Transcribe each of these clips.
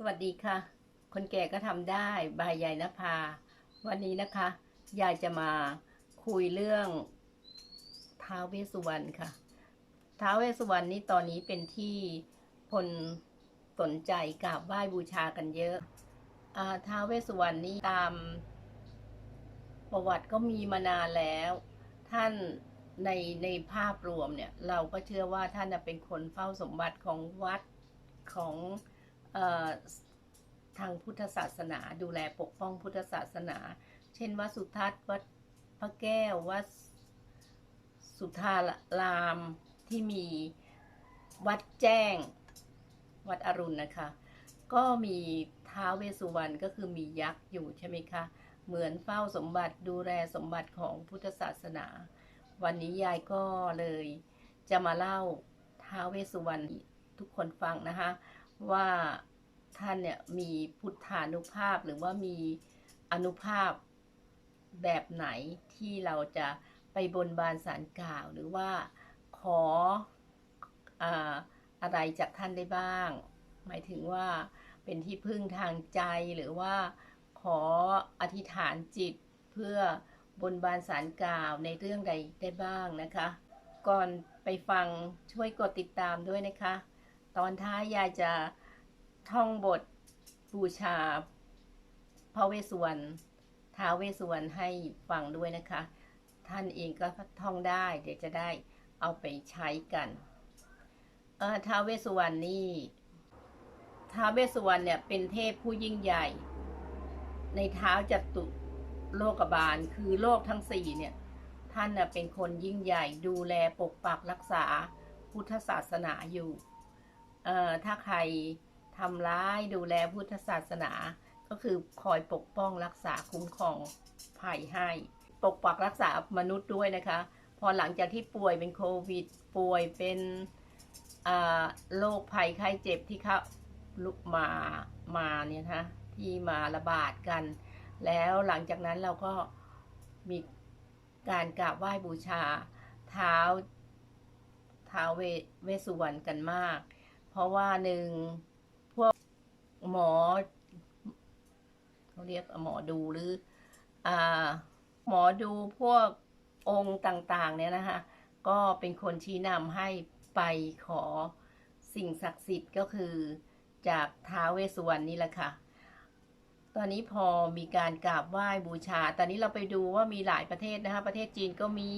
สวัสดีค่ะ คนแก่ก็ทำได้บายยายนภา วันนี้นะคะ ยายจะมาคุยเรื่องท้าวเวสสุวรรณค่ะท้าวเวสสุวรรณนี่ตอนนี้เป็นที่คนสนใจกราบไหว้บูชากันเยอะอาท้าวเวสสุวรรณนี่ตามประวัติก็มีมานานแล้ว ท่านในในภาพรวมเนี่ย เราก็เชื่อว่าท่านเป็นคนเฝ้าสมบัติของวัดของ ทางพุทธศาสนา ดูแลปกป้องพุทธศาสนา เช่นวัดสุทัศน์วัดพระแก้ววัดสุทธารามที่มีวัดแจ้ง วัดอรุณนะคะ ก็มีท้าวเวสสุวรรณก็คือมียักษ์อยู่ใช่ไหมคะ เหมือนเฝ้าสมบัติดูแลสมบัติของพุทธศาสนา วันนี้ยายก็เลยจะมาเล่าท้าวเวสสุวรรณทุกคนฟังนะคะ ว่าท่านเนี่ยมีพุทธานุภาพหรือว่ามีอนุภาพแบบไหนที่เราจะไปบนบานสารกล่าว หรือว่าขอออะไรจากท่านได้บ้าง หมายถึงว่าเป็นที่พึ่งทางใจหรือว่าขออธิษฐานจิตเพื่อบนบานสารกล่าวในเรื่องใดได้บ้างนะคะ ก่อนไปฟังช่วยกดติดตามด้วยนะคะ ตอนท้ายยายจะท่องบทบูชาพระเวสสุวรรณท้าเวสสุวรรณให้ฟังด้วยนะคะ ท่านเองก็ท่องได้ เดี๋ยวจะได้เอาไปใช้กันเออท้าเวสสุวรรณนี่ท้าเวสสุวรรณเนี่ยเป็นเทพผู้ยิ่งใหญ่ ในเท้าจัตุโลกบาลคือโลกทั้งสี่เนี่ย ท่านน่ะเป็นคนยิ่งใหญ่ดูแลปกปักรักษาพุทธศาสนาอยู่ เอ่อถ้าใครทำร้ายดูแลพุทธศาสนา ก็คือคอยปกป้องรักษาคุ้มครองภัยให้ ปกปักรักษามนุษย์ด้วยนะคะ พอหลังจากที่ป่วยเป็นโควิด ป่วยเป็นโรคภัยไข้เจ็บที่เขาลุกมามาเนี่ยนะที่มาระบาดกัน แล้วหลังจากนั้นเราก็มีการกราบไหว้บูชาเท้าเท้าเวสุวรรณกันมาก เพราะว่าหนึ่งพวกหมอเขาเรียกหมอดูหรืออ่าหมอดูพวกองค์ต่างๆ เนี่ยนะคะ ก็เป็นคนชี้นำให้ไปขอสิ่งศักดิ์สิทธิ์ก็คือจากท้าเวสสุวรรณนี่แหละค่ะ ตอนนี้พอมีการกราบไหว้บูชา ตอนนี้เราไปดูว่ามีหลายประเทศนะคะ ประเทศจีนก็มี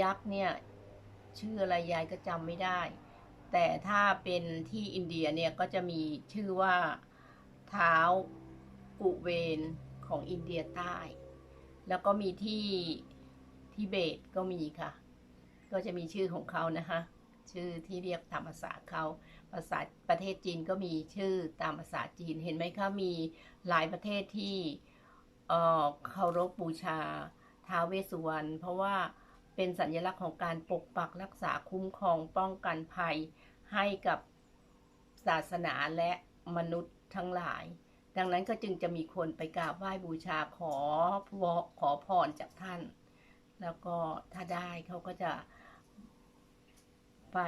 ยักษ์เนี่ย ชื่ออะไรยายก็จำไม่ได้ แต่ถ้าเป็นที่อินเดียเนี่ยก็จะมีชื่อว่าเท้ากุเวนของอินเดียใต้ แล้วก็มีที่ทิเบตก็มีค่ะ ก็จะมีชื่อของเขานะคะชื่อที่เรียกตามภาษาเขาภาษาประเทศจีนก็มีชื่อตามภาษาจีนเห็นไหมคะมีหลายประเทศที่เออเคารพบูชาท้าวเวสสุวรรณเพราะว่า เป็นสัญลักษณ์ของการปกปักรักษาคุ้มครองป้องกันภัยให้กับศาสนาและมนุษย์ทั้งหลาย ดังนั้นก็จึงจะมีคนไปกราบไหว้บูชาขอขอพรจากท่าน แล้วก็ถ้าได้เขาก็จะไป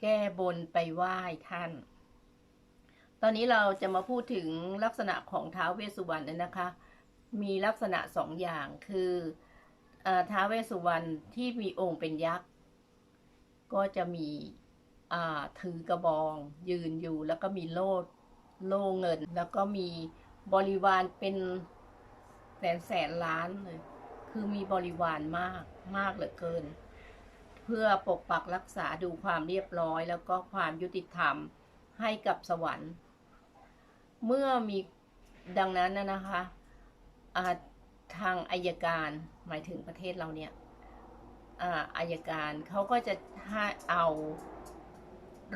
แก้บนไปไหว้ท่าน ตอนนี้เราจะมาพูดถึงลักษณะของท้าวเวสสุวรรณนะคะ มีลักษณะสองอย่างคือเอ่อ ท้าวเวสสุวรรณที่มีองค์เป็นยักษ์ ก็จะมีถือกระบอง ยืนอยู่แล้วก็มีโล่โล่เงิน แล้วก็มีบริวารเป็นแสนแสนล้านเลย คือมีบริวารมากมากเหลือเกิน เพื่อปกปักรักษาดูความเรียบร้อย แล้วก็ความยุติธรรมให้กับสวรรค์ เมื่อมีดังนั้นนะนะคะอ่า ทางอายการหมายถึงประเทศเราเนี่ยอ่าอายการเขาก็จะให้เอา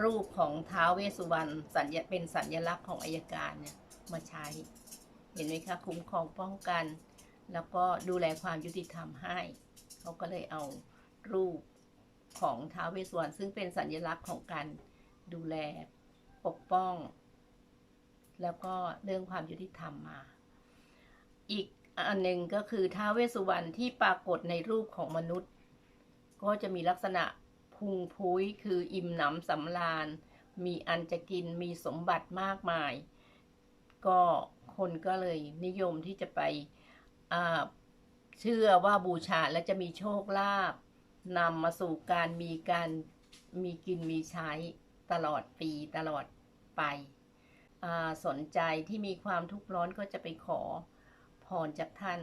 รูปของท้าวเวสุวรรณสัญญาเป็นสัญลักษณ์ของอายการเนี่ยมาใช้ เห็นไหมคะคุ้มครองป้องกัน แล้วก็ดูแลความยุติธรรมให้ เขาก็เลยเอารูปของท้าวเวสสุวรรณซึ่งเป็นสัญลักษณ์ของการดูแลปกป้อง แล้วก็เรื่องความยุติธรรมมา อีก อันหนึ่งก็คือท้าวเวสสุวรรณที่ปรากฏในรูปของมนุษย์ ก็จะมีลักษณะพุงพุ้ยคืออิ่มหนำสำราญ มีอันจะกินมีสมบัติมากมาย ก็คนก็เลยนิยมที่จะไปเชื่อว่าบูชาแล้วจะมีโชคลาภนำมาสู่การมีการมีกินมีใช้ตลอดปีตลอดไป สนใจที่มีความทุกข์ร้อนก็จะไปขอ พรจากท่าน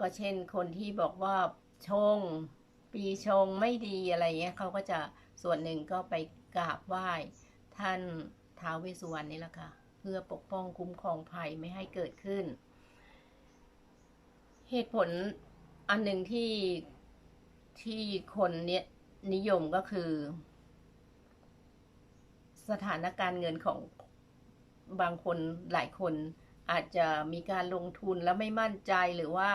ก็เช่นคนที่บอกว่าชง ปีชงไม่ดีอะไรเงี้ยเขาก็จะส่วนหนึ่งก็ไปกราบไหว้ท่านท้าวเวสสุวรรณนี่แหละค่ะ เพื่อปกป้องคุ้มครองภัยไม่ให้เกิดขึ้น เหตุผลอันหนึ่งที่ที่คนเนี่ยนิยมก็คือ สถานการณ์เงินของบางคนหลายคน อาจจะมีการลงทุนแล้วไม่มั่นใจหรือว่า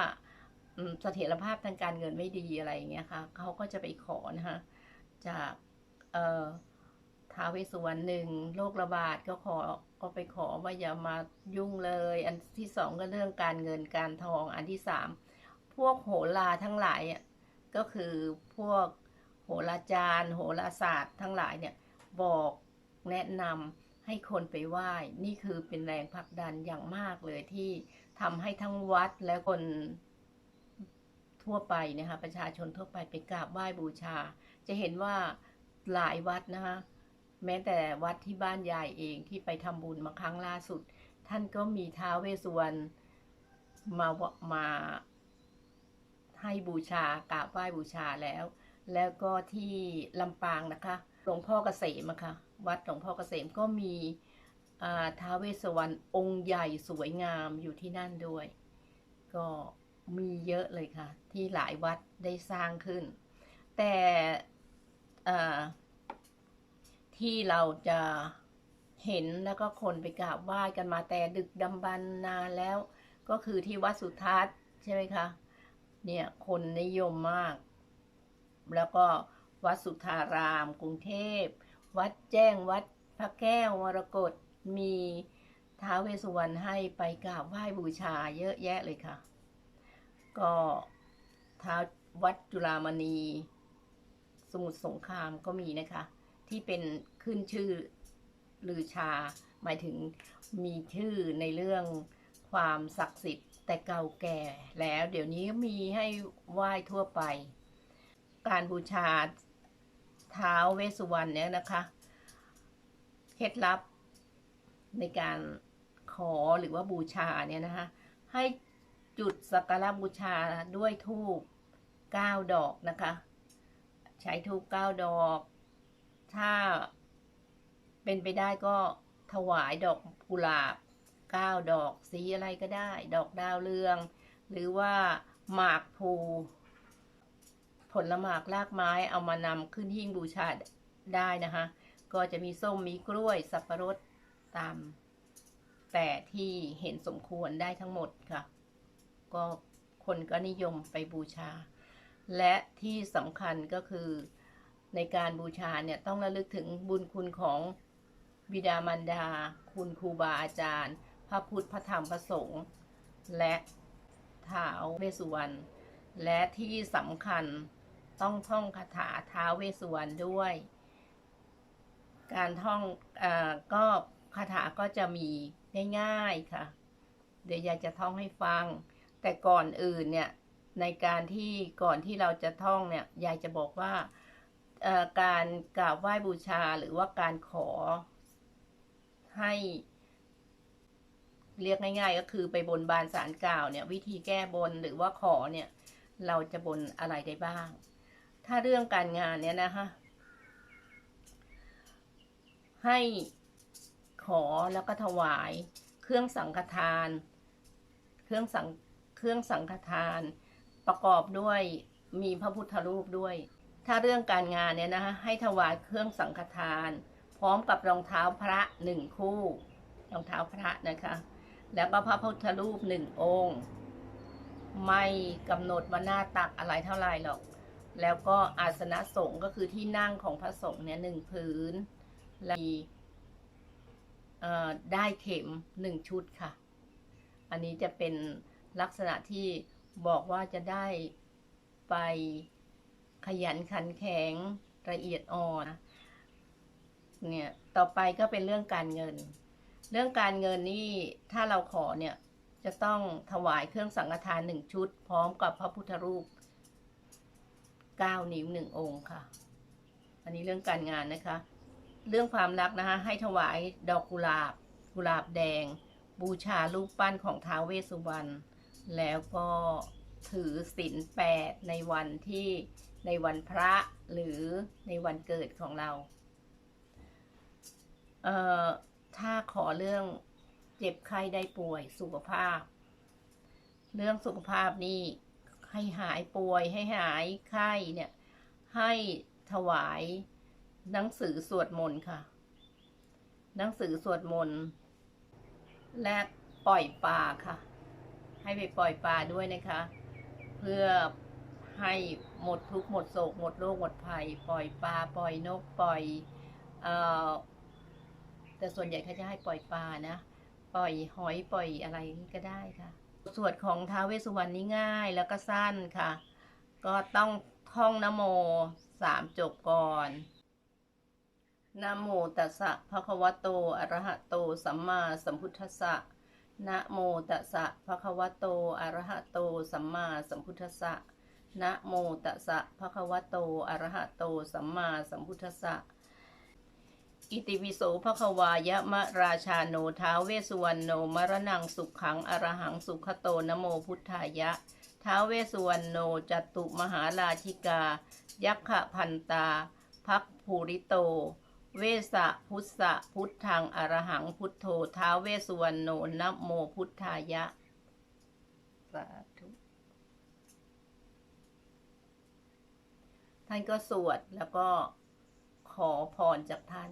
เสถียรภาพทางการเงินไม่ดีอะไรอย่างเงี้ยค่ะเขาก็จะไปขอนะคะจากเอ่อท้าวเวสสุวรรณหนึ่งโรคระบาดก็ขอก็ไปขอว่าอย่ามายุ่งเลย อันที่สองก็เรื่องการเงินการทองอันที่สามพวกโหราทั้งหลายอะก็คือพวกโหราจารย์ โหราศาสตร์ทั้งหลายเนี่ยบอกแนะนำ ให้คนไปไหว้ นี่คือเป็นแรงผลักดันอย่างมากเลยที่ทำให้ทั้งวัดและคนทั่วไปนะคะประชาชนทั่วไปไปกราบไหว้บูชา จะเห็นว่าหลายวัดนะคะแม้แต่วัดที่บ้านยายเองที่ไปทำบุญมาครั้งล่าสุด ท่านก็มีท้าเวสสุวรรณมามาให้บูชากราบไหว้บูชาแล้ว แล้วก็ที่ลำปางนะคะ หลวงพ่อเกษมอะค่ะวัดหลวงพ่อเกษมก็มีท้าเวสวรรณองค์ใหญ่สวยงามอยู่ที่นั่นด้วย ก็มีเยอะเลยค่ะ ที่หลายวัดได้สร้างขึ้น แต่ที่เราจะเห็นแล้วก็คนไปกราบไหว้กันมาแต่ดึกดำบรรนานแล้ว ก็คือที่วัดสุทัศน์ใช่ไหมคะ เนี่ยคนนิยมมาก แล้วก็ วัดสุทาราม กรุงเทพ วัดแจ้งวัดพระแก้วมรกตมีท้าเวสุวรรณให้ไปกราบไหว้บูชาเยอะแยะเลยค่ะ ก็ท้าววัดจุฬามณี สมุทรสงครามก็มีนะคะ ที่เป็นขึ้นชื่อลือชา หมายถึงมีชื่อในเรื่องความศักดิ์สิทธิ์แต่เก่าแก่แล้ว เดี๋ยวนี้มีให้ไหว้ทั่วไป การบูชา ท้าวเวสสุวรรณเนี่ยนะคะ เคล็ดลับในการขอหรือว่าบูชาเนี่ยนะคะ ให้จุดสักการะบูชาด้วยทูบเก้าดอกนะคะ ใช้ทูบเก้าดอก ถ้าเป็นไปได้ก็ถวายดอกกุหลาบเก้าดอกสีอะไรก็ได้ ดอกดาวเรือง หรือว่าหมากพลู ผลหมากรากไม้เอามานำขึ้นหิ้งบูชาได้นะคะ ก็จะมีส้มมีกล้วยสับปะรดตาม แต่ที่เห็นสมควรได้ทั้งหมดค่ะ ก็คนก็นิยมไปบูชา และที่สำคัญก็คือในการบูชาเนี่ยต้องระลึกถึงบุญคุณของบิดามารดา คุณครูบาอาจารย์ พระพุทธพระธรรมพระสงฆ์และท้าวเวสุวรรณและที่สำคัญ ต้องท่องคาถาท้าเวสุวรรณด้วย การท่องอก็คาถาก็จะมีง่ายๆค่ะ เดี๋ยวยายจะท่องให้ฟัง แต่ก่อนอื่นเนี่ยในการที่ก่อนที่เราจะท่องเนี่ยยายจะบอกว่าการกราบไหว้บูชาหรือว่าการขอให้ เรียกง่าย ๆ ก็คือไปบนบานสารกล่าวเนี่ย วิธีแก้บนหรือว่าขอเนี่ย เราจะบนอะไรได้บ้าง ถ้าเรื่องการงานเนี่ยนะคะให้ขอแล้วก็ถวาย เครื่องสังฆทาน เครื่องสังเครื่องสังฆทาน ประกอบด้วยมีพระพุทธรูปด้วย ถ้าเรื่องการงานเนี่ยนะคะให้ถวายเครื่องสังฆทาน พร้อมกับรองเท้าพระหนึ่งคู่รองเท้าพระนะคะ แล้วก็พระพุทธรูปหนึ่งองค์ ไม่กำหนดว่าหน้าตักอะไรเท่าไหร่หรอก แล้วก็อาสนะสงฆ์ก็คือที่นั่งของพระสงฆ์เนี่ยหนึ่งพื้นและมีได้เข็มหนึ่งชุดค่ะ อันนี้จะเป็นลักษณะที่บอกว่าจะได้ไปขยันขันแข็งละเอียดอ่อนเนี่ย ต่อไปก็เป็นเรื่องการเงิน เรื่องการเงินนี่ถ้าเราขอเนี่ยจะต้องถวายเครื่องสังฆทานหนึ่งชุด พร้อมกับพระพุทธรูป เก้านิ้วหนึ่งองค์ค่ะ อันนี้เรื่องการงานนะคะ เรื่องความรักนะคะ ให้ถวายดอกกุหลาบ กุหลาบแดง บูชารูปปั้นของท้าวเวสสุวรรณ แล้วก็ถือศีลแปดในวันที่ในวันพระหรือในวันเกิดของเรา เอ่อ ถ้าขอเรื่องเจ็บไข้ได้ป่วยสุขภาพ เรื่องสุขภาพนี่ ให้หายป่วยให้หายไข้เนี่ย ให้ถวายหนังสือสวดมนต์ค่ะ หนังสือสวดมนต์และปล่อยปลาค่ะ ให้ไปปล่อยปลาด้วยนะคะ เพื่อให้หมดทุกข์หมดโศกหมดโรคหมดภัย ปล่อยปลาปล่อยนกปล่อยเอ่อแต่ส่วนใหญ่เขาจะให้ปล่อยปลานะ ปล่อยหอยปล่อยอะไรก็ได้ค่ะ สวดของท้าวเวสสุวรรณนี่ง่ายแล้วก็สั้นค่ะ ก็ต้องท่องนโมสามจบก่อนนะโมตัสสะภะคะวะโตอะระหะโต สัมมาสัมพุทธัสสะนะโมตัสสะภะคะวะโตอะระหะโต สัมมาสัมพุทธัสสะนะโมตัสสะภะคะวะโตอะระหะโต สัมมาสัมพุทธัสสะ อิติปิโสภควายะมะราชาโนท้าเวสุวรรณโนมรณังสุขขังอรหังสุขโตนะโมพุทธายะ ท้าเวสุวรรณโนจตุมหาราชิกา ยักขะพันตา พักภูริโต เวสะพุทธะพุทธังอรหังพุทโธท้าเวสุวรรณโนนะโมพุทธายะสาธุท่านก็สวดแล้วก็ขอพรจากท่าน